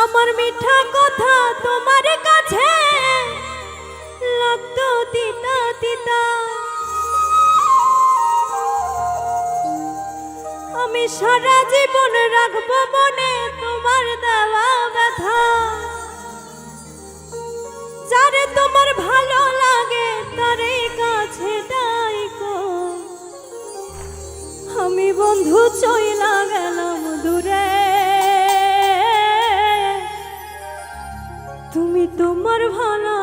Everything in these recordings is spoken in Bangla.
আমার মিঠা কথা তোমার কাছে লাগতো তিতা তিতা। আমি সারা জীবন রাখব মনে তোমার দেওয়া ব্যথা। যারে তোমার ভালো লাগে তারে কাছে ডাইকো আমি বন্ধু চইলা গেলাম দূরে। তোমার ভালো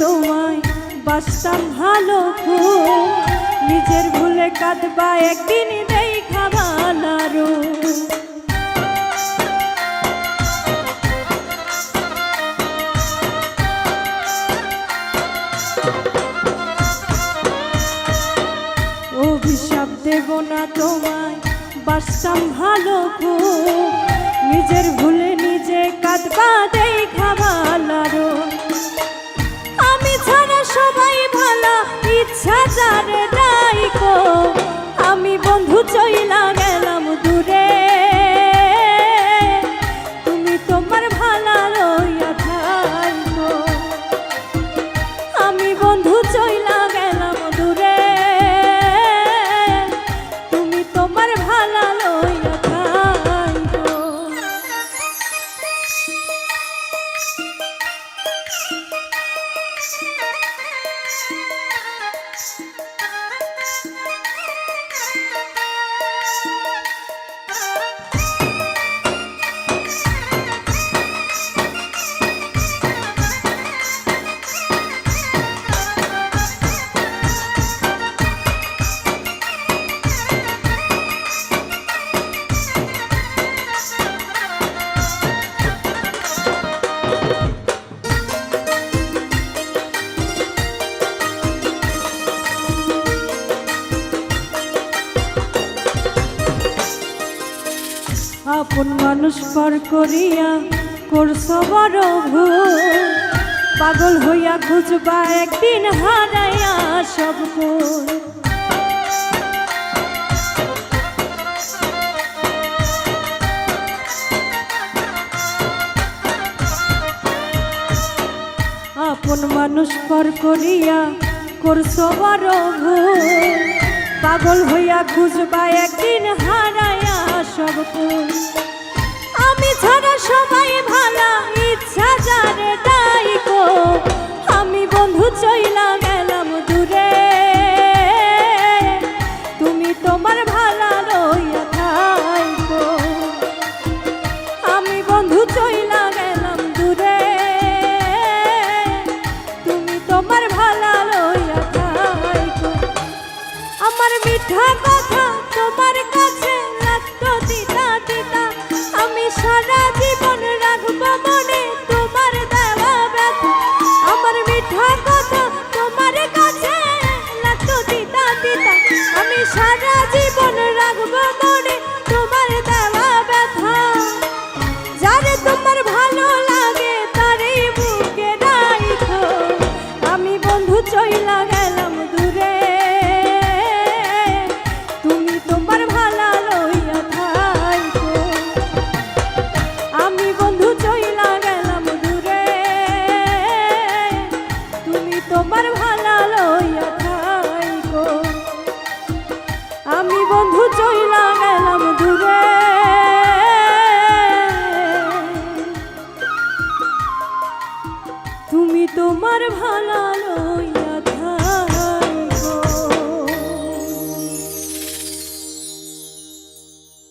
তোমায় বাসতাম ভালো। নিজের ভুলে কাঁদবা, একদিন দেই অভিশাপ দেব না তোমায় বাসতাম ভালো নিজের ভুলে নিজে কাঁদবা দেই খাবালারো আপন মানুষ পর করিয়া করছ বড় পাগল হইয়া খুঁজবা একদিন হারাইয়া সব আপন মানুষ পর করিয়া করছ বড় পাগল হইয়া খুঁজবা একদিন হারাইয়া সব পুষ আমি ছাড়া সবাই ভালা, ইচ্ছা যার তাই আমি বন্ধু চইলা গেলাম দূরে। তুমি তোমার ভালা লইয়া থাইব আমি বন্ধু চইলা গেলাম দূরে। তুমি তোমার ভালা লইয়া থাইব আমার মিঠা কথা তোমার কাছে 朝着。